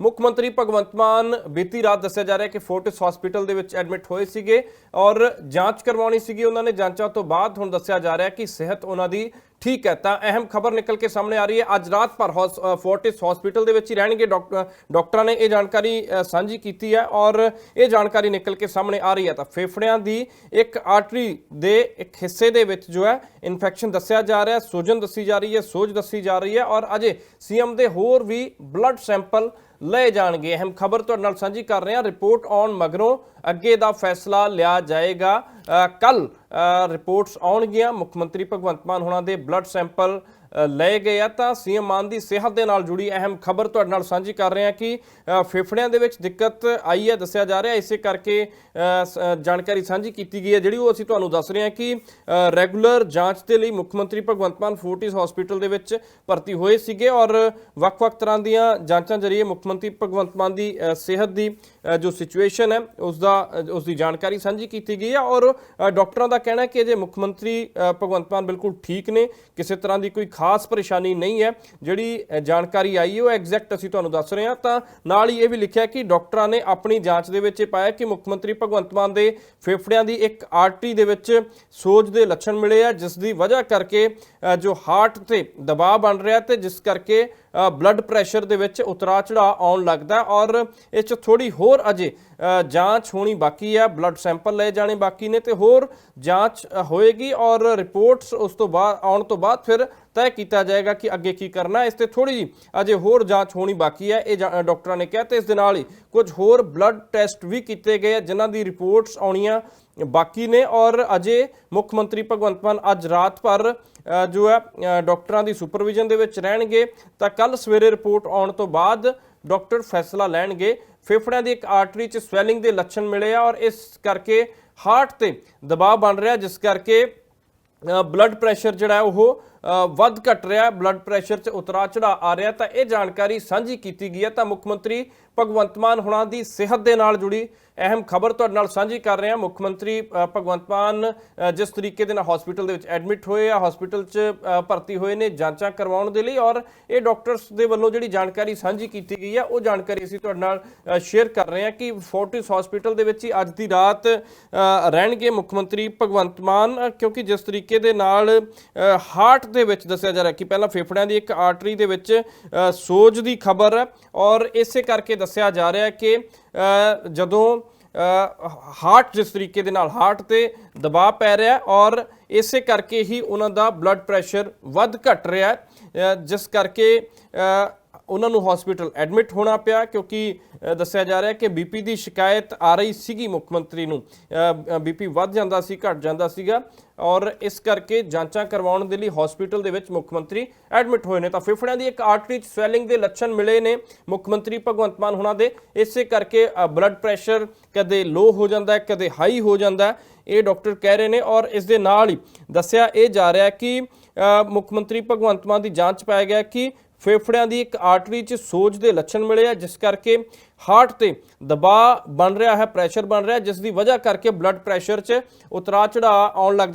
ਮੁੱਖ ਮੰਤਰੀ ਭਗਵੰਤ ਮਾਨ ਬੀਤੀ ਰਾਤ ਦੱਸਿਆ ਜਾ ਰਿਹਾ ਕਿ ਫੋਰਟਿਸ ਹਸਪੀਟਲ ਦੇ ਵਿੱਚ ਐਡਮਿਟ ਹੋਏ ਸੀਗੇ ਔਰ ਜਾਂਚ ਕਰਵਾਉਣੀ ਸੀਗੀ ਉਹਨਾਂ ਨੇ। ਜਾਂਚਾਂ ਤੋਂ ਬਾਅਦ ਹੁਣ ਦੱਸਿਆ ਜਾ ਰਿਹਾ ਕਿ ਸਿਹਤ ਉਹਨਾਂ ਦੀ ਠੀਕ ਹੈ, ਤਾਂ ਅਹਿਮ ਖਬਰ ਨਿਕਲ ਕੇ ਸਾਹਮਣੇ ਆ ਰਹੀ ਹੈ। ਅੱਜ ਰਾਤ ਭਰ ਹੌਸ- ਫੋਰਟਿਸ ਹਸਪੀਟਲ ਦੇ ਵਿੱਚ ਹੀ ਰਹਿਣਗੇ ਡਾਕਟਰ ਡਾਕਟਰਾਂ ਨੇ ਇਹ ਜਾਣਕਾਰੀ ਸਾਂਝੀ ਕੀਤੀ ਹੈ ਔਰ ਇਹ ਜਾਣਕਾਰੀ ਨਿਕਲ ਕੇ ਸਾਹਮਣੇ ਆ ਰਹੀ ਹੈ। ਤਾਂ ਫੇਫੜਿਆਂ ਦੀ ਇੱਕ ਆਰਟਰੀ ਦੇ ਇੱਕ ਹਿੱਸੇ ਦੇ ਵਿੱਚ ਜੋ ਹੈ ਇਨਫੈਕਸ਼ਨ ਦੱਸਿਆ ਜਾ ਰਿਹਾ ਹੈ, ਸੋਜਨ ਦੱਸੀ ਜਾ ਰਹੀ ਹੈ, ਸੋਜ ਦੱਸੀ ਜਾ ਰਹੀ ਹੈ ਔਰ ਅਜੇ ਸੀਐਮ ਦੇ ਹੋਰ ਵੀ ਬਲੱਡ ਸੈਂਪਲ ਲਏ ਜਾਣਗੇ। ਅਹਿਮ ਖਬਰ ਤੁਹਾਡੇ ਨਾਲ ਸਾਂਝੀ ਕਰ ਰਹੇ ਹਾਂ। ਰਿਪੋਰਟ ਆਉਣ ਮਗਰੋਂ ਅੱਗੇ ਦਾ ਫੈਸਲਾ ਲਿਆ ਜਾਏਗਾ। ਕੱਲ ਰਿਪੋਰਟਸ ਆਉਣਗੀਆਂ। ਮੁੱਖ ਮੰਤਰੀ ਭਗਵੰਤ ਮਾਨ ਹੋਣਾ ਦੇ ਬਲੱਡ ਸੈਂਪਲ ਲਏ ਗਏ ਆ ਤਾਂ ਸੀਐਮ ਮਾਨ ਦੀ ਸਿਹਤ ਦੇ ਨਾਲ ਜੁੜੀ ਅਹਿਮ ਖਬਰ ਤੁਹਾਡੇ ਨਾਲ ਸਾਂਝੀ ਕਰ ਰਹੇ ਹਾਂ ਕਿ ਫੇਫੜਿਆਂ ਦੇ ਵਿੱਚ ਦਿੱਕਤ ਆਈ ਹੈ ਦੱਸਿਆ ਜਾ ਰਿਹਾ। ਇਸੇ ਕਰਕੇ ਸ- ਜਾਣਕਾਰੀ ਸਾਂਝੀ ਕੀਤੀ ਗਈ ਹੈ ਜਿਹੜੀ ਉਹ ਅਸੀਂ ਤੁਹਾਨੂੰ ਦੱਸ ਰਹੇ ਹਾਂ ਕਿ ਰੈਗੂਲਰ ਜਾਂਚ ਦੇ ਲਈ ਮੁੱਖ ਮੰਤਰੀ ਭਗਵੰਤ ਮਾਨ ਫੋਰਟਿਸ ਹਸਪੀਟਲ ਦੇ ਵਿੱਚ ਭਰਤੀ ਹੋਏ ਸੀਗੇ ਔਰ ਵੱਖ-ਵੱਖ ਤਰ੍ਹਾਂ ਦੀਆਂ ਜਾਂਚਾਂ ਜਰੀਏ ਮੁੱਖ ਮੰਤਰੀ ਭਗਵੰਤ ਮਾਨ ਦੀ ਸਿਹਤ ਦੀ ਜੋ ਸਿਚੁਏਸ਼ਨ ਹੈ ਉਸ ਦਾ ਉਸ ਦੀ ਜਾਣਕਾਰੀ ਸਾਂਝੀ ਕੀਤੀ ਗਈ ਹੈ ਔਰ ਅ, ਡਾਕਟਰਾਂ ਦਾ ਕਹਿਣਾ ਹੈ ਕਿ ਜੇ ਮੁੱਖ ਮੰਤਰੀ ਭਗਵੰਤ ਮਾਨ ਬਿਲਕੁਲ ਠੀਕ ਨੇ ਕਿਸੇ ਤਰ੍ਹਾਂ ਦੀ ਕੋਈ ਖਾਸ ਪਰੇਸ਼ਾਨੀ ਨਹੀਂ ਹੈ। ਜਿਹੜੀ ਜਾਣਕਾਰੀ ਆਈ ਹੈ ਉਹ ਐਗਜ਼ੈਕਟ ਅਸੀਂ ਤੁਹਾਨੂੰ ਦੱਸ ਰਹੇ ਹਾਂ। ਤਾਂ ਨਾਲ ਹੀ ਇਹ ਵੀ ਲਿਖਿਆ ਕਿ ਡਾਕਟਰਾਂ ਨੇ ਆਪਣੀ ਜਾਂਚ ਦੇ ਵਿੱਚ ਇਹ ਪਾਇਆ ਕਿ ਮੁੱਖ ਮੰਤਰੀ ਭਗਵੰਤ ਮਾਨ ਦੇ ਫੇਫੜਿਆਂ ਦੀ ਇੱਕ ਆਰਟਰੀ ਦੇ ਵਿੱਚ ਸੋਜ ਦੇ ਲੱਛਣ ਮਿਲੇ ਆ, ਜਿਸ ਦੀ ਵਜ੍ਹਾ ਕਰਕੇ ਜੋ ਹਾਰਟ ਤੇ ਦਬਾਅ ਬਣ ਰਿਹਾ ਤੇ ਜਿਸ ਕਰਕੇ ਬਲੱਡ ਪ੍ਰੈਸ਼ਰ ਦੇ ਵਿੱਚ ਉਤਰਾ ਚੜਾ ਆਉਣ ਲੱਗਦਾ ਔਰ ਇਸ ਚ ਥੋੜੀ ਹੋਰ ਅਜੇ ਜਾਂਚ ਹੋਣੀ ਬਾਕੀ ਹੈ ਬਲੱਡ ਸੈਂਪਲ ਲਏ ਜਾਣੇ ਬਾਕੀ ਨੇ ਤੇ ਹੋਰ ਜਾਂਚ ਹੋਏਗੀ ਔਰ ਰਿਪੋਰਟਸ ਉਸ ਤੋਂ ਬਾਅਦ ਆਉਣ ਤੋਂ ਬਾਅਦ ਫਿਰ ਤੈਅ ਕੀਤਾ ਜਾਏਗਾ ਕਿ ਅੱਗੇ ਕੀ ਕਰਨਾ ਇਸ ਤੇ ਥੋੜੀ ਜੀ ਅਜੇ ਹੋਰ ਜਾਂਚ ਹੋਣੀ ਬਾਕੀ ਹੈ। ਇਹ ਜਾ- ਡਾਕਟਰਾਂ ਨੇ ਕਿਹਾ ਤੇ ਇਸ ਦੇ ਨਾਲ ਹੀ ਕੁਝ ਹੋਰ ਬਲੱਡ ਟੈਸਟ ਵੀ ਕੀਤੇ ਗਏ ਆ, ਜਿਨ੍ਹਾਂ ਦੀ ਰਿਪੋਰਟਸ ਆਉਣੀਆਂ ਬਾਕੀ ਨੇ। ਔਰ ਅਜੇ ਮੁੱਖ ਮੰਤਰੀ ਭਗਵੰਤ ਮਾਨ ਅੱਜ ਰਾਤ ਭਰ ਜੋ ਹੈ ਅ, ਡਾਕਟਰਾਂ ਦੀ ਸੁਪਰਵਿਜ਼ਨ ਦੇ ਵਿੱਚ ਰਹਿਣਗੇ। ਤਾਂ ਕੱਲ ਸਵੇਰੇ ਰਿਪੋਰਟ ਆਉਣ ਤੋਂ ਬਾਅਦ ਡਾਕਟਰ ਫੈਸਲਾ ਲੈਣਗੇ। ਫੇਫੜਿਆਂ ਦੀ ਇੱਕ ਆਰਟਰੀ 'ਚ ਸਵੈਲਿੰਗ ਦੇ ਲੱਛਣ ਮਿਲੇ ਆ ਔਰ ਇਸ ਕਰਕੇ ਹਾਰਟ ਤੇ ਦਬਾਅ ਬਣ ਰਿਹਾ ਜਿਸ ਕਰਕੇ ਬਲੱਡ ਪ੍ਰੈਸ਼ਰ ਜਿਹੜਾ ਉਹ ਵੱਧ ਘਟ ਰਿਹਾ ਬਲੱਡ ਪ੍ਰੈਸ਼ਰ 'ਚ ਉਤਰਾ ਚੜਾ ਆ ਰਿਹਾ ਤਾਂ ਇਹ ਜਾਣਕਾਰੀ ਸਾਂਝੀ ਕੀਤੀ ਗਈ ਹੈ। ਤਾਂ ਮੁੱਖ ਮੰਤਰੀ ਭਗਵੰਤ ਮਾਨ ਹੁਣਾਂ ਦੀ ਸਿਹਤ ਦੇ ਨਾਲ ਜੁੜੀ ਅਹਿਮ ਖਬਰ ਤੁਹਾਡੇ ਨਾਲ ਸਾਂਝੀ ਕਰ ਰਹੇ ਹਾਂ। ਮੁੱਖ ਮੰਤਰੀ ਭਗਵੰਤ ਮਾਨ ਜਿਸ ਤਰੀਕੇ ਦੇ ਨਾਲ ਹਸਪੀਟਲ ਦੇ ਵਿੱਚ ਐਡਮਿਟ ਹੋਏ ਆ ਹਸਪੀਟਲ 'ਚ ਭਰਤੀ ਹੋਏ ਨੇ ਜਾਂਚਾਂ ਕਰਵਾਉਣ ਦੇ ਲਈ ਔਰ ਇਹ ਡਾਕਟਰਸ ਦੇ ਵੱਲੋਂ ਜਿਹੜੀ ਜਾਣਕਾਰੀ ਸਾਂਝੀ ਕੀਤੀ ਗਈ ਹੈ, ਉਹ ਜਾਣਕਾਰੀ ਅਸੀਂ ਤੁਹਾਡੇ ਨਾਲ ਸ਼ੇਅਰ ਕਰ ਰਹੇ ਹਾਂ ਕਿ ਫੋਰਟਿਸ ਹਸਪੀਟਲ ਦੇ ਵਿੱਚ ਹੀ ਅੱਜ ਦੀ ਰਾਤ ਰਹਿਣਗੇ ਮੁੱਖ ਮੰਤਰੀ ਭਗਵੰਤ ਮਾਨ ਕਿਉਂਕਿ ਜਿਸ ਤਰੀਕੇ ਦੇ ਨਾਲ ਹਾਰਟ ਦੇ ਵਿੱਚ ਦੱਸਿਆ ਜਾ ਰਿਹਾ ਕਿ ਪਹਿਲਾਂ ਫੇਫੜਿਆਂ ਦੀ ਇੱਕ ਆਰਟਰੀ ਦੇ ਵਿੱਚ ਸੋਜ ਦੀ ਖਬਰ ਹੈ ਔਰ ਇਸੇ ਕਰਕੇ ਦੱਸਿਆ ਜਾ ਰਿਹਾ ਕਿ ਜਦੋਂ ਹਾਰਟ ਜਿਸ ਤਰੀਕੇ ਦੇ ਨਾਲ ਹਾਰਟ ਤੇ ਦਬਾਅ ਪੈ ਰਿਹਾ ਔਰ ਇਸੇ ਕਰਕੇ ਹੀ ਉਹਨਾਂ ਦਾ ਬਲੱਡ ਪ੍ਰੈਸ਼ਰ ਵੱਧ ਘਟ ਰਿਹਾ ਜਿਸ ਕਰਕੇ ਉਹਨਾਂ ਨੂੰ ਹਸਪੀਟਲ ਐਡਮਿਟ ਹੋਣਾ ਪਿਆ ਕਿਉਂਕਿ ਦੱਸਿਆ ਜਾ ਰਿਹਾ ਕਿ ਬੀਪੀ ਦੀ ਸ਼ਿਕਾਇਤ ਆ ਰਹੀ ਸੀਗੀ ਮੁੱਖ ਮੰਤਰੀ ਨੂੰ। ਬੀਪੀ ਵੱਧ ਜਾਂਦਾ ਸੀ, ਘਟ ਜਾਂਦਾ ਸੀਗਾ ਔਰ ਇਸ ਕਰਕੇ ਜਾਂਚਾਂ ਕਰਵਾਉਣ ਦੇ ਲਈ ਹਸਪੀਟਲ ਦੇ ਵਿੱਚ ਮੁੱਖ ਮੰਤਰੀ ਐਡਮਿਟ ਹੋਏ ਨੇ। ਤਾਂ ਫੇਫੜਿਆਂ ਦੀ ਇੱਕ ਆਰਟਰੀ 'ਚ ਸਵੈਲਿੰਗ ਦੇ ਲੱਛਣ ਮਿਲੇ ਨੇ ਮੁੱਖ ਮੰਤਰੀ ਭਗਵੰਤ ਮਾਨ ਹੁਣਾਂ ਦੇ। ਇਸੇ ਕਰਕੇ ਬਲੱਡ ਪ੍ਰੈਸ਼ਰ ਕਦੇ ਲੋ ਹੋ ਜਾਂਦਾ ਹੈ, ਕਦੇ ਹਾਈ ਹੋ ਜਾਂਦਾ ਹੈ, ਇਹ ਡਾਕਟਰ ਕਹਿ ਰਹੇ ਨੇ ਔਰ ਇਸ ਦੇ ਨਾਲ ਹੀ ਦੱਸਿਆ ਇਹ ਜਾ ਰਿਹਾ ਕਿ ਮੁੱਖ ਮੰਤਰੀ ਭਗਵੰਤ ਮਾਨ ਦੀ ਜਾਂਚ ਪਾਇਆ ਗਿਆ ਕਿ ਫੇਫੜਿਆਂ ਦੀ ਇੱਕ ਆਰਟਰੀ 'ਚ ਸੋਜ ਦੇ ਲੱਛਣ ਮਿਲੇ ਆ, ਜਿਸ ਕਰਕੇ ਹਾਰਟ ਤੇ ਦਬਾਅ ਬਣ ਰਿਹਾ ਹੈ, ਪ੍ਰੈਸ਼ਰ ਬਣ ਰਿਹਾ ਜਿਸ ਦੀ ਵਜ੍ਹਾ ਕਰਕੇ ਬਲੱਡ ਪ੍ਰੈਸ਼ਰ 'ਚ ਉਤਰਾ ਚੜਾ ਆਉਣ ਲੱਗ ਜਾਂਦਾ